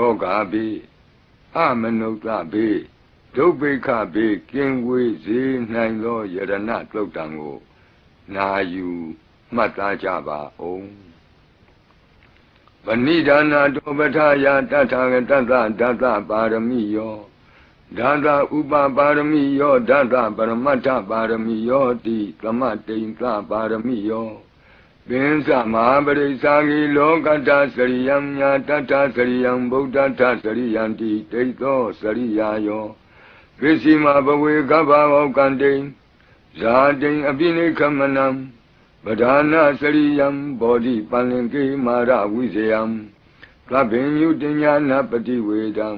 ယောဂါဘေအမနုဿဘေဒုဗ္ဗိခဘေကင်းဝေးစေနိုင်သောယရဏတုတ်တံကိုနာယူမှတ်သားကြပါအောင်ဗဏိဒါနာတောပဋ္ဌာယတထာဂတသဒသပါရမိယောဒါသဥပပါရမိယောဒါသပရမတ္ထပါရမိယောတိသမတိန်သပါရမိယော ပင်စမဟာပရိစ္ဆာဂိလောကတ္တစရိယံညာတတ္ထစရိယံဗုဒ္ဓတ္ထစရိယံတိဒိဋ္ဌောစရိယာယောပစ္စည်းမဘဝေကဗ္ဗဝကံတိဇာတိအပိနိခမနံပဓာနာစရိယံဘောဓိပန္လင်ကေမာရဝိဇယံသဗ္ဗညုတညာနာပတိဝေဒံ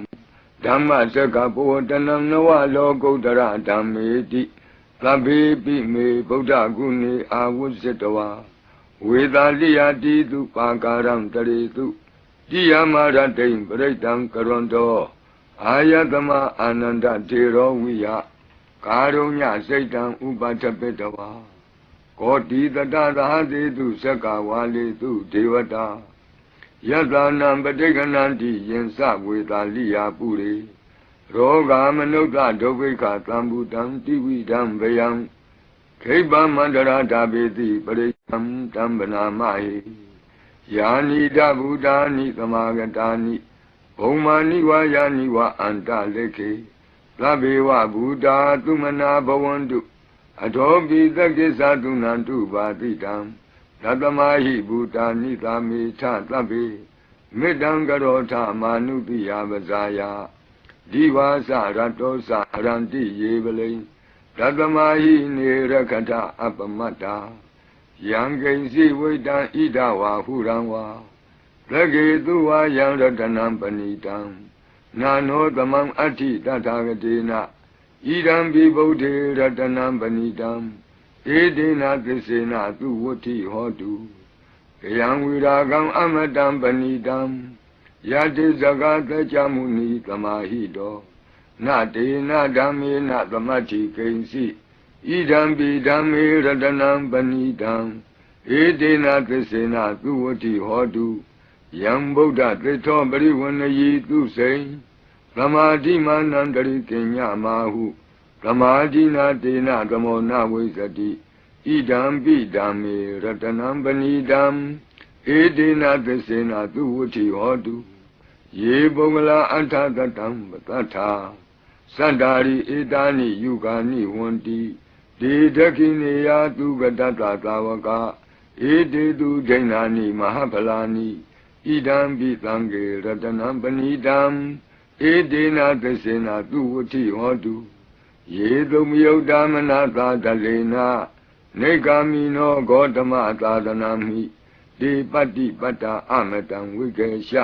ဓမ္မစကဘောတနံနဝလောကုတ္တရဓမ္မေတိသဗ္ဗေပိမေဗုဒ္ဓဂုဏေအာဝုဇ္ဇတဝါ ဝေသာလိယတိတုပါကာရံတရေတုတိယမရတိံပရိတံကရွန်တောအာယတမအာနန္ဒတေရောဝိယကာရုညစိတ်တံဥပထပိတဝါကောတိတတသာတိတုသက္ကဝါလေတုဒေဝတာယသနံပဋိကဏံတိယင်စဝေသာလိယပုရိရောဂာမနုဿဒုဗ္ဗိခသံဘူတံတိဝိတံဗယံ ခိဗ္ဗမန္တရာဓာပေတိပရိသံတံဗနာမဟိယာနိတဗုဒ္ဓာနိသမာဂတာနိဘုံမာနိဝါယာနိဝါအန္တလေခေသဗ္ဗေဝဗုဒ္ဓသုမနာဘဝန္တုအထောပိသကိစ္ဆသုနန္တုပါတိတံသတ္တမဟိဘူတာနိသာမေထသဗ္ဗေမေတ္တံကရောထမာနုတိယပဇာယဒီဝါစရတောစရန္တိယေပလိသ တ္တမဟိနေရခထအပမတ္တာယံကိဉ္စီဝိတံဣဒဝါဟုရံဝါသကေသူဝါယံရတနံပဏိတံနာနောသမံအဋ္ဌိတထာဂတိနဣဒံဘိဗုဒ္ဓေရတနံပဏိတံဧဒေနသစ္စေနသူဝဋ္ဌိဟောတုကယံဝိရာကံအမတံပဏိတံယတိဇဂသကြမုနိသမာဟိတော နတေနဓမ္မေနသမတ္ထိကိဉ္စီဣဒံပိဓမ္မေရတနံပဏိတံဧတေနသစ္စေနသူဝဋ္ဌိဟောတုယံဗုဒ္ဓသစ္ထောပရိဝဏယီသူစိံသမာဓိမာနန္တရိကညမာဟုသမာဓိနာတေနသမောနဝိသတိဣဒံပိဓမ္မေရတနံပဏိတံဧတေနသစ္စေနသူဝဋ္ဌိဟောတု ယေပုဂ္ဂလာအထသတံပတ္ထာသန္တာရိဧတာနိယုဂာနိဝန္တိဒေဒခိနေယသူကတတသာဝကဧတေတုဒိဏာနိမဟာဖလာနိဣဒံပိသံဃေရတနံပဏိတံဧတေနသစ္စေနသူဝဋ္ဌိဟောတုယေတုမယုတ်တမနာသာတလေနာနေဂာမိနောဂေါတမသာသနာမိဒီပတ္တိပတ္တာအမတံဝိကေရှ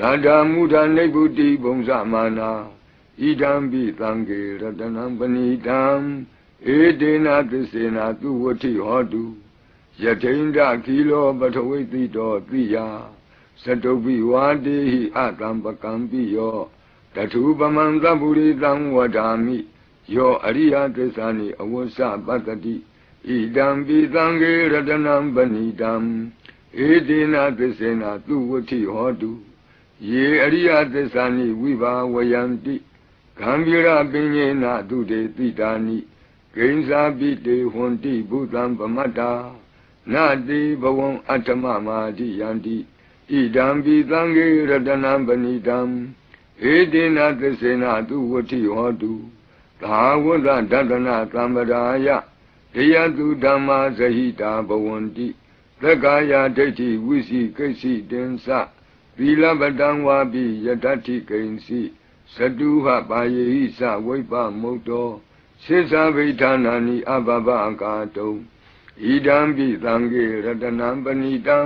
လန္တာမုဒာနိဗ္ဗုတိဘုံဇမာနာဣဒံပိသံဃေရတနံပဏိတံဧတေနသစ္စေနသူဝဋ္ဌိဟောတုယထိန္ဒခီလောပထဝိတိတောတိယသတုပိဝါတေဟိအတံပကံပိယောတထုပမံသဗ္ဗုရိတံဝဒာမိယောအရိယသစ္စာနိအဝဆပတ္တိဣဒံပိသံဃေရတနံပဏိတံဧတေနသစ္စေနသူဝဋ္ဌိဟောတု ယေအရိယသစ္စာနိဝိဘာဝယံတိဂံဗီရပင်ညေနသူတေတိတာနိဂိဉ္စာပိတေဟွန်တိဘုသံပမတ္တာနတိဘဝံအတ္တမမာတိယန္တိဣဒံပိသံဃေရတနံပဏိတံဧတေနသစ္စေနသူဝဋ္ဌိဟောတုသာဝတ္တဒတနာသံပရာယတရားသူဓမ္မာဇဟိတာဘဝန္တိသက္ကာယဒိဋ္ဌိဝိစီကိစီတင်္စ သီလပတံဝါပိယတ္ထိကိဉ္စီသတုဟပါယေဟိသဝိပမုတ်တောစိသဗိဌာနာနိအဘဘအကာတုံဣဒံပိသံဃေရတနံပဏိတံ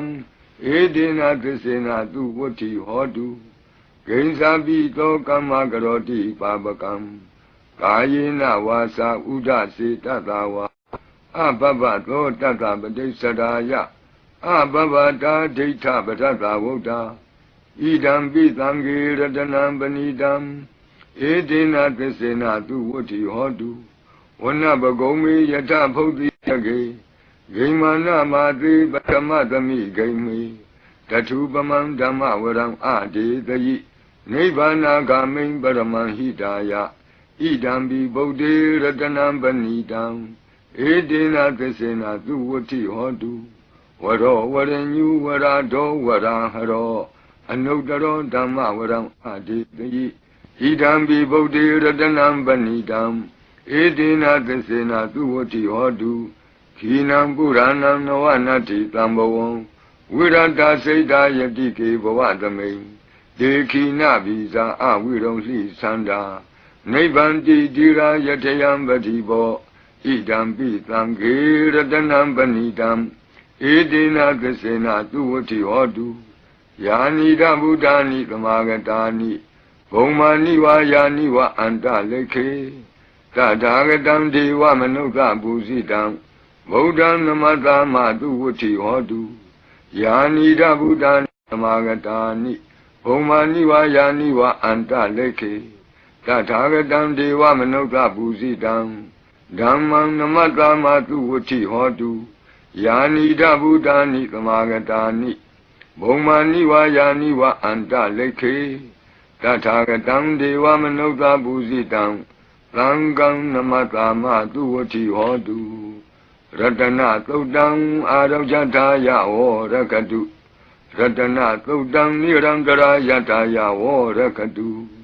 ဧဒေနသစ္စေနသူဝဋ္ဌိဟောတုဂိဉ္စာပိသောကမ္မကရောတိပါပကံကာယေနဝါစာဥဒစေတတဝါအဘဘသောတတပတိစ္ဆရာယအဘဘတာဒိဋ္ဌပထတဝုဒ္ဓ ဣဒံပိသံဃေရတနံပဏိတံဧတေနသစ္စေနသူဝဋ္ဌိဟောတုဝနပကုံမေယထဖုတ်တိယကေဂိမာနမာတိပထမသမိဂိမေတထုပမံဓမ္မဝရံအဒေတယိနိဗ္ဗာနာဂမိံပရမံဟိတာယဣဒံဘိဗုဒ္ဓေရတနံပဏိတံဧတေနသစ္စေနသူဝတိဟောတုဝရောဝရညူဝရာဒောဝရာဟရော အနုတ္တရောဓမ္မဝရံအာတိတိဣဒံဘိဗုဒ္ဓေရတနံပဏိတံဧတေနသစ္စေနသူဝတိဟောတုခိနံပုရဏံနဝနတ္တိတံဘဝံဝိရတစိတ်တာယတိကေဘဝသမိန်ဒေခိနဗီဇာအဝိရုံလှိသန္တာနိဗ္ဗန္တိတိရာယတယံပတိဘောဣဒံပိသံဃေရတနံပဏိတံဧတေနသစေနသူဝတိဟောတု ယာနိဒဗုဒ္ဓာနိသမာဂတာနိဘုံမာနိဝါယာနိဝအန္တလိခေသဒါဂတံဒေဝမနုဿပုစိတံဗုဒ္ဓံနမတမသူဝတိဟောတုယာနိဒဗုဒ္ဓာနိသမာဂတာနိဘုံမာနိဝါယာနိဝအန္တလိခေတထာဂတံဒေဝမနုဿပုစိတံဓမ္မံနမတမသူဝတိဟောတုယာနိဒဗုဒ္ဓာနိသမာဂတာနိ ဘုံမာနိဝါယာနိဝအန္တလိခေတထာဂတံဒေဝမနုဿပုစိတံသံဃံနမတမသူဝတိဟောတုရတနာသုတ်တံအာရောဇထာယဝရကတုရတနာသုတ်တံနိရံကရာယထာယဝရကတု